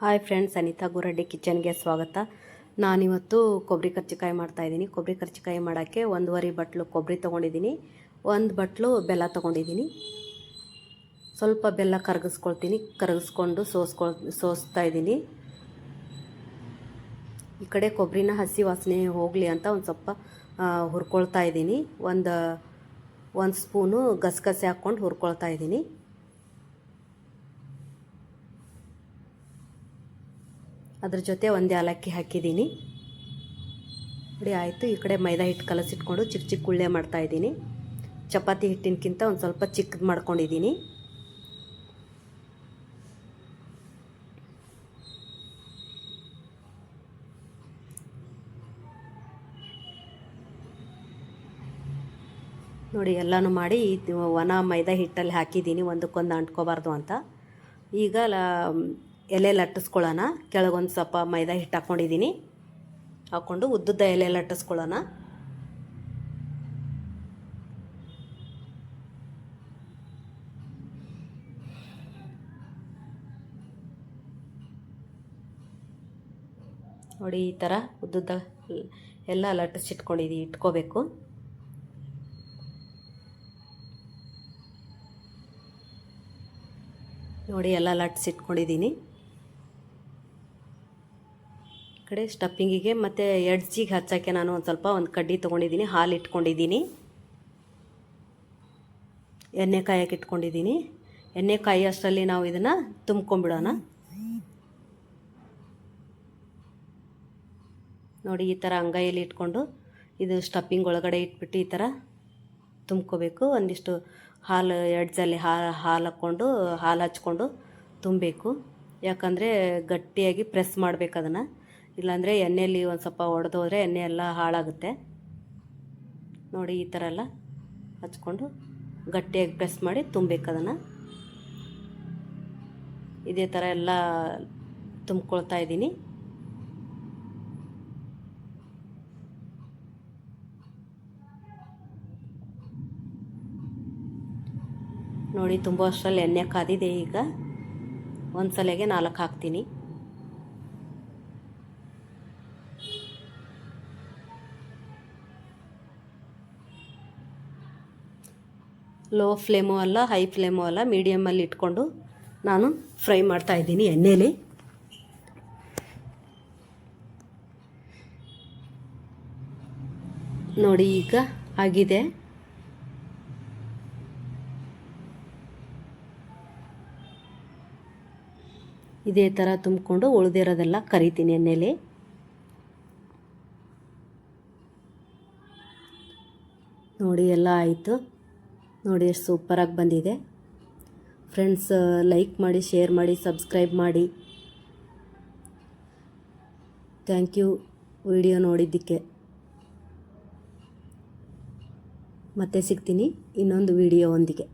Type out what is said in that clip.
Hi friends Anita Guraddi ಕಿಚನ್ಗೆ ಸ್ವಾಗತ. ನಾನಿವತ್ತು ಕೊಬ್ಬರಿ ಕರ್ಚಿಕಾಯಿ ಮಾಡ್ತಾಯಿದ್ದೀನಿ ಕೊಬ್ಬರಿ ಕರ್ಚಿಕಾಯಿ ಮಾಡೋಕ್ಕೆ ಒಂದೂವರೆ ಬಟ್ಲು ಕೊಬ್ಬರಿ ತೊಗೊಂಡಿದ್ದೀನಿ. ಒಂದು ಬಟ್ಲು ಬೆಲ್ಲ ತೊಗೊಂಡಿದ್ದೀನಿ. ಸ್ವಲ್ಪ ಬೆಲ್ಲ ಕರಗಿಸ್ಕೊಳ್ತೀನಿ. ಕರಗಿಸ್ಕೊಂಡು ಸೋಸ್ಕೊಳ್, ಸೋಸ್ತಾ ಇದ್ದೀನಿ. ಈ ಕಡೆ ಕೊಬ್ಬರಿನ ಹಸಿ ವಾಸನೆ ಹೋಗಲಿ ಅಂತ ಒಂದು ಸ್ವಲ್ಪ ಹುರ್ಕೊಳ್ತಾ ಇದ್ದೀನಿ. ಒಂದು ಒಂದು ಸ್ಪೂನು ಗಸಗಸೆ ಹಾಕ್ಕೊಂಡು ಹುರ್ಕೊಳ್ತಾ ಇದ್ದೀನಿ. ಅದ್ರ ಜೊತೆ ಒಂದು ಏಲಕ್ಕಿ ಹಾಕಿದ್ದೀನಿ. ನೋಡಿ, ಆಯಿತು. ಈ ಕಡೆ ಮೈದಾ ಹಿಟ್ಟು ಕಲಸಿಟ್ಕೊಂಡು ಚಿಕ್ಕ ಚಿಕ್ಕ ಉಳ್ಳೆ ಮಾಡ್ತಾಯಿದ್ದೀನಿ ಚಪಾತಿ ಹಿಟ್ಟಿನಕ್ಕಿಂತ ಒಂದು ಸ್ವಲ್ಪ ಚಿಕ್ಕದು ಮಾಡ್ಕೊಂಡಿದ್ದೀನಿ. ನೋಡಿ, ಎಲ್ಲನೂ ಮಾಡಿ ಒಣ ಮೈದಾ ಹಿಟ್ಟಲ್ಲಿ ಹಾಕಿದ್ದೀನಿ. ಒಂದಕ್ಕೊಂದು ಅಂಟ್ಕೋಬಾರ್ದು ಅಂತ. ಈಗ ಎಲೆ ಲಟ್ಟಿಸ್ಕೊಳ್ಳೋಣ ಕೆಳಗೊಂದು ಸ್ವಲ್ಪ ಮೈದಾ ಹಿಟ್ಟು ಹಾಕ್ಕೊಂಡಿದ್ದೀನಿ. ಹಾಕ್ಕೊಂಡು ಉದ್ದುದ್ದ ಎಲೆ ಲಟ್ಟಿಸ್ಕೊಳ್ಳೋಣ ನೋಡಿ ಈ ಥರ ಉದ್ದುದ್ದ ಎಲ್ಲ ಲಟ್ಟಿಸಿಟ್ಕೊಂಡಿದ್ದೀವಿ ಇಟ್ಕೋಬೇಕು. ನೋಡಿ ಎಲ್ಲ ಲಟ್ಸಿಟ್ಕೊಂಡಿದ್ದೀನಿ ಈ ಕಡೆ ಸ್ಟಫಿಂಗಿಗೆ ಮತ್ತು ಎಡ್ಜಿಗೆ ಹಚ್ಚೋಕ್ಕೆ ನಾನು ಒಂದು ಸ್ವಲ್ಪ ಒಂದು ಕಡ್ಡಿ ತೊಗೊಂಡಿದ್ದೀನಿ, ಹಾಲು ಇಟ್ಕೊಂಡಿದ್ದೀನಿ. ಎಣ್ಣೆ ಕಾಯಕ್ಕೆ ಇಟ್ಕೊಂಡಿದ್ದೀನಿ. ಎಣ್ಣೆ ಕಾಯಿ ಅಷ್ಟರಲ್ಲಿ ನಾವು ಇದನ್ನು ತುಂಬ್ಕೊಂಬಿಡೋಣ ನೋಡಿ, ಈ ಥರ ಅಂಗೈಯಲ್ಲಿ ಇಟ್ಕೊಂಡು ಇದು ಸ್ಟಫಿಂಗ್ ಒಳಗಡೆ ಇಟ್ಬಿಟ್ಟು ಈ ಥರ ತುಂಬ್ಕೋಬೇಕು. ಒಂದಿಷ್ಟು ಹಾಲು, ಎಡ್ಜಲ್ಲಿ ಹಾಲು ಹಾಲು ಹಾಕ್ಕೊಂಡು, ಹಾಲು ಹಚ್ಕೊಂಡು ತುಂಬಬೇಕು. ಯಾಕಂದರೆ ಗಟ್ಟಿಯಾಗಿ ಪ್ರೆಸ್ ಮಾಡ್ಬೇಕು ಅದನ್ನು. ಇಲ್ಲಾಂದರೆ ಎಣ್ಣೆಯಲ್ಲಿ ಒಂದು ಸ್ವಲ್ಪ ಒಡೆದೋದ್ರೆ ಎಣ್ಣೆ ಎಲ್ಲ ಹಾಳಾಗುತ್ತೆ. ನೋಡಿ ಈ ಥರ ಎಲ್ಲ ಹಚ್ಕೊಂಡು ಗಟ್ಟಿಯಾಗಿ ಪ್ರೆಸ್ ಮಾಡಿ ತುಂಬಬೇಕು ಅದನ್ನು. ಇದೇ ಥರ ಎಲ್ಲ ತುಂಬ್ಕೊಳ್ತಾ ಇದ್ದೀನಿ. ನೋಡಿ ತುಂಬ ಅಷ್ಟರಲ್ಲಿ ಎಣ್ಣೆ ಕಾದಿದೆ ಈಗ. ಒಂದು ಸಲಿಗೆ ನಾಲ್ಕು ಹಾಕ್ತೀನಿ. ಲೋ ಫ್ಲೇಮು ಅಲ್ಲ, ಹೈ ಫ್ಲೇಮು ಅಲ್ಲ ಮೀಡಿಯಮಲ್ಲಿ ಇಟ್ಕೊಂಡು ನಾನು ಫ್ರೈ ಮಾಡ್ತಾ ಇದ್ದೀನಿ ಎಣ್ಣೆಯಲ್ಲಿ ನೋಡಿ ಈಗ ಆಗಿದೆ. ಇದೇ ಥರ ತುಂಬಿಕೊಂಡು ಉಳಿದಿರೋದೆಲ್ಲ ಕರಿತೀನಿ ಎಣ್ಣೆಲಿ. ನೋಡಿ ಎಲ್ಲ ಆಯಿತು. ನೋಡಿ ಎಷ್ಟು ಸೂಪರಾಗಿ ಬಂದಿದೆ. ಫ್ರೆಂಡ್ಸ್ ಲೈಕ್ ಮಾಡಿ ಶೇರ್ ಮಾಡಿ ಸಬ್ಸ್ಕ್ರೈಬ್ ಮಾಡಿ. ಥ್ಯಾಂಕ್ ಯು ವಿಡಿಯೋ ನೋಡಿದ್ದಕ್ಕೆ. ಮತ್ತೆ ಸಿಗ್ತೀನಿ ಇನ್ನೊಂದು ವಿಡಿಯೋ ಒಂದಿಗೆ.